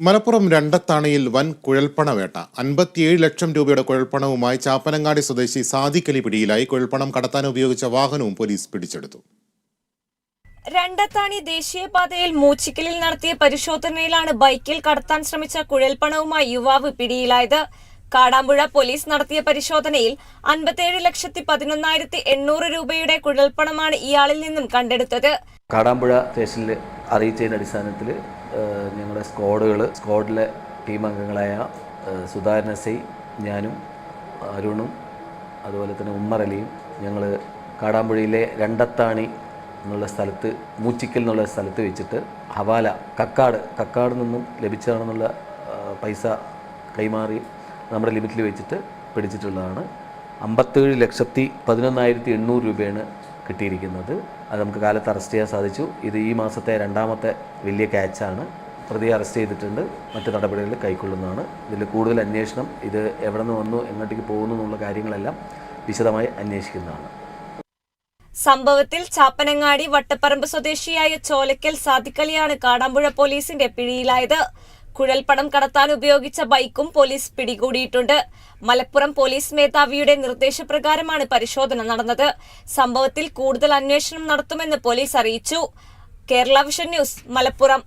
മലപ്പുറം രണ്ടത്താണയിൽ വൻ കുഴൽപ്പണവേട്ട. അൻപത്തിയേഴ് ലക്ഷം രൂപയുടെ കുഴൽപ്പണവുമായി ചാപ്പനങ്ങാടി സ്വദേശി സാദിക്കലി പിടിയിലായി. കുഴൽപ്പണം കടത്താൻ ഉപയോഗിച്ച വാഹനവും പോലീസ് പിടിച്ചെടുത്തു. രണ്ടത്താണി ദേശീയപാതയിൽ മൂച്ചിക്കലിൽ നടത്തിയ പരിശോധനയിലാണ് ബൈക്കിൽ കടത്താൻ ശ്രമിച്ച കുഴൽപ്പണവുമായി യുവാവ് പിടിയിലായത്. കാടാമ്പുഴ പോലീസ് നടത്തിയ പരിശോധനയിൽ അൻപത്തിയേഴ് ലക്ഷത്തി പതിനൊന്നായിരത്തി എണ്ണൂറ് രൂപയുടെ കുഴൽപ്പണമാണ് ഇയാളിൽ നിന്നും കണ്ടെടുത്തത്. കാടാമ്പുഴ സ്റ്റേഷനിൽ അറിയിച്ചതിന്റെ അടിസ്ഥാനത്തിൽ ഞങ്ങളുടെ സ്ക്വാഡുകൾ സ്ക്വാഡിലെ ടീം അംഗങ്ങളായ സുധാകരൻ എസ് ഐ ഞാനും അരുണും അതുപോലെ തന്നെ ഉമ്മർ അലിയും ഞങ്ങൾ കാടാമ്പുഴയിലെ രണ്ടത്താണി എന്നുള്ള സ്ഥലത്ത് മൂച്ചിക്കൽ എന്നുള്ള സ്ഥലത്ത് വെച്ചിട്ട് ഹവാല കക്കാട് കക്കാട് നിന്നും ലഭിച്ചതാണെന്നുള്ള പൈസ കൈമാറി നമ്മുടെ ലിമിറ്റിൽ വെച്ചിട്ട് പിടിച്ചിട്ടുള്ളതാണ്. അമ്പത്തേഴ് ലക്ഷത്തി പതിനൊന്നായിരത്തി എണ്ണൂറ് രൂപയാണ് കിട്ടിയിരിക്കുന്നത്. അത് നമുക്ക് കാലത്ത് അറസ്റ്റ് ചെയ്യാൻ സാധിച്ചു. ഇത് ഈ മാസത്തെ രണ്ടാമത്തെ വലിയ ക്യാച്ചാണ്. പ്രതിയെ അറസ്റ്റ് ചെയ്തിട്ടുണ്ട്. മറ്റു നടപടികൾ കൈക്കൊള്ളുന്നതാണ്. ഇതിൽ കൂടുതൽ അന്വേഷണം ഇത് എവിടെ നിന്ന് വന്നു എങ്ങോട്ടേക്ക് പോകുന്നു എന്നുള്ള കാര്യങ്ങളെല്ലാം വിശദമായി അന്വേഷിക്കുന്നതാണ്. സംഭവത്തിൽ ചാപ്പനങ്ങാടി വട്ടപ്പറമ്പ് സ്വദേശിയായ ചോലക്കൽ സാദിഖലിയാണ് കാടാമ്പുഴ പോലീസിന്റെ പിടിയിലായത്. കുഴൽപ്പണം കടത്താൻ ഉപയോഗിച്ച ബൈക്കും പോലീസ് പിടികൂടിയിട്ടുണ്ട്. മലപ്പുറം പോലീസ് മേധാവിയുടെ നിർദ്ദേശപ്രകാരമാണ് പരിശോധന നടന്നത്. സംഭവത്തിൽ കൂടുതൽ അന്വേഷണം നടത്തുമെന്ന് പോലീസ് അറിയിച്ചു. Kerala vision news Malappuram.